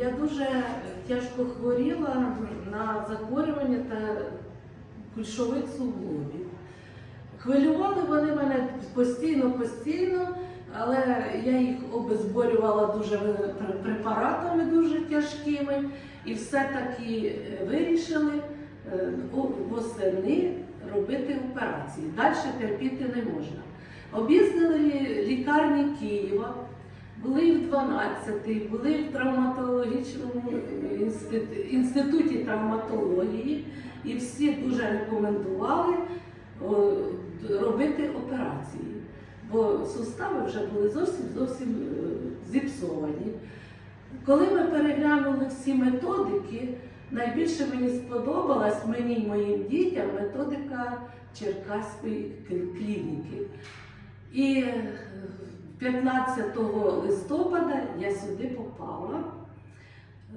Я дуже тяжко хворіла на захворювання та кульшових суглобів. Хвилювали вони мене постійно, постійно, але я їх обезболювала дуже препаратами дуже тяжкими і все-таки е, вирішили е, восени робити операції. Далі терпіти не можна. Об'їздили лікарні Києва, були в 12-й, були в травматологічному інститу- інституті травматології, і всі дуже рекомендували робити операції, бо сустави вже були зовсім зовсім е, зіпсовані. Коли ми переглянули всі методики, найбільше мені сподобалась мені і моїм дітям методика Черкаської клініки. І е, 15 листопада я сюди попала.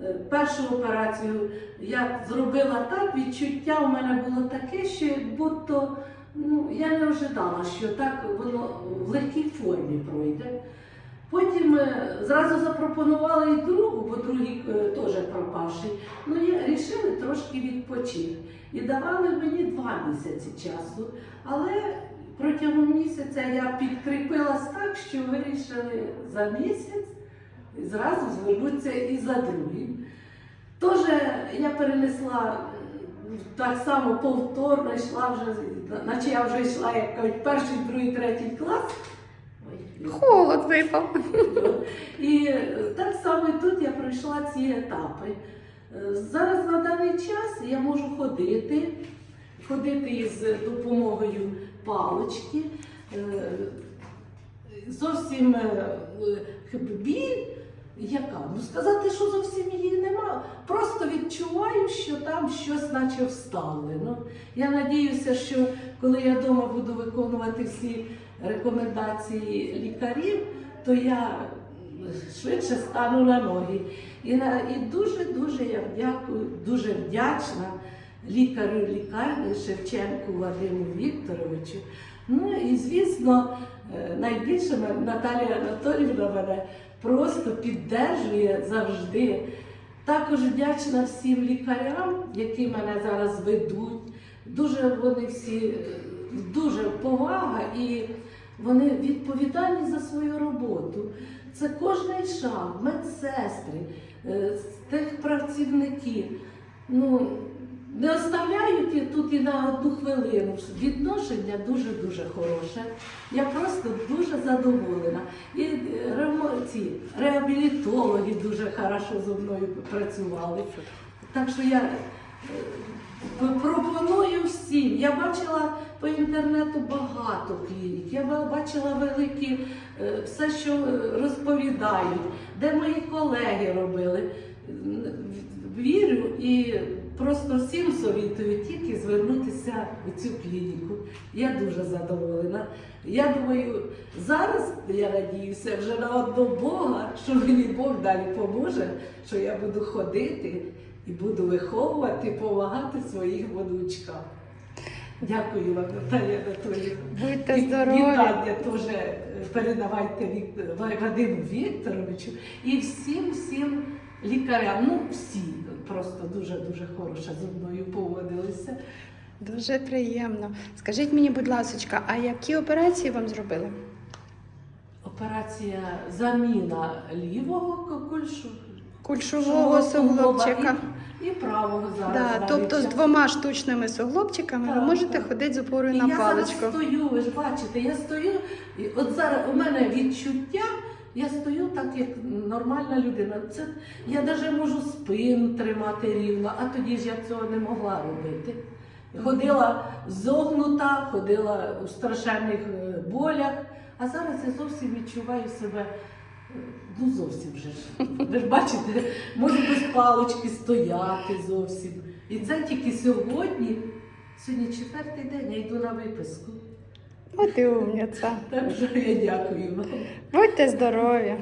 Е, Першу операцію я зробила так, відчуття у мене було таке, що будто ну, я не ожидала, що так воно в легкій формі пройде. Потім е, зразу запропонували і другу, бо другий е, теж пропавший. Ну, я вирішили трошки відпочити. І давали мені два місяці часу. Але протягом місяця я підкріпилась так, що вирішили за місяць зразу звернутися і за другим. Тож я перенесла так само повторно, йшла вже, наче я вже йшла, як кажуть, перший, другий, третій клас. Холод випав. і так само і тут я пройшла ці етапи. Е, Зараз на даний час я можу ходити, ходити із допомогою палички. Е, Зовсім е, біль, яка? Ну сказати, що зовсім її нема. Просто відчуваю, що там щось наче вставлено. Я надіюся, що коли я вдома буду виконувати всі рекомендації лікарів, то я швидше стану на ноги. І дуже-дуже я дякую, дуже вдячна лікарю лікарні Шевченку Вадиму Вікторовичу. Ну і звісно, е, найбільше Наталія Анатоліївна мене просто піддержує завжди. Також вдячна всім лікарям, які мене зараз ведуть. Дуже вони всі е, дуже повага і вони відповідальні за свою роботу. Це кожний шаг, медсестри, е, тих працівників. Ну, не оставляють тут і на одну хвилину. Відношення дуже-дуже хороше. Я просто дуже задоволена. І е, ці реабілітологи дуже хорошо зі мною працювали. Так що я е, пропоную всім. Я бачила по інтернету багато клінік. Я бачила великі е, все, що розповідають, де мої колеги робили. Вірю і просто всім совітую тільки звернутися в цю клініку. Я дуже задоволена. Я думаю, зараз я надіюся вже на одного Бога, що мені Бог далі поможе, що я буду ходити і буду виховувати, допомагати своїм внучкам. Дякую вам, Наталія Анатоліївна. Будьте здорові. Вітання теж е, передавайте Вадиму Вікторовичу і всім всім лікарям. Ну всі просто дуже дуже хороше зі мною поводилися. Дуже приємно. Скажіть мені, будь ласка, а які операції вам зробили? Операція заміна лівого кульшу Кульшового суглобчика. і, і правого зараз. Да, тобто з двома штучними суглобчиками ви можете так. ходити з опорою І на я паличку. зараз стою, ви ж бачите, я стою, і от зараз у мене відчуття, я стою так, як нормальна людина. Це, я навіть можу спину тримати рівно, а тоді ж я цього не могла робити. Ходила зогнута, ходила у страшенних е, болях, а зараз я зовсім відчуваю себе. е, Ну, зовсім вже ж. Ви ж бачите, можу без палички стояти зовсім. І це тільки сьогодні. Сьогодні четвертий день, я йду на виписку. От і умниця. Так що я дякую вам. Будьте здорові.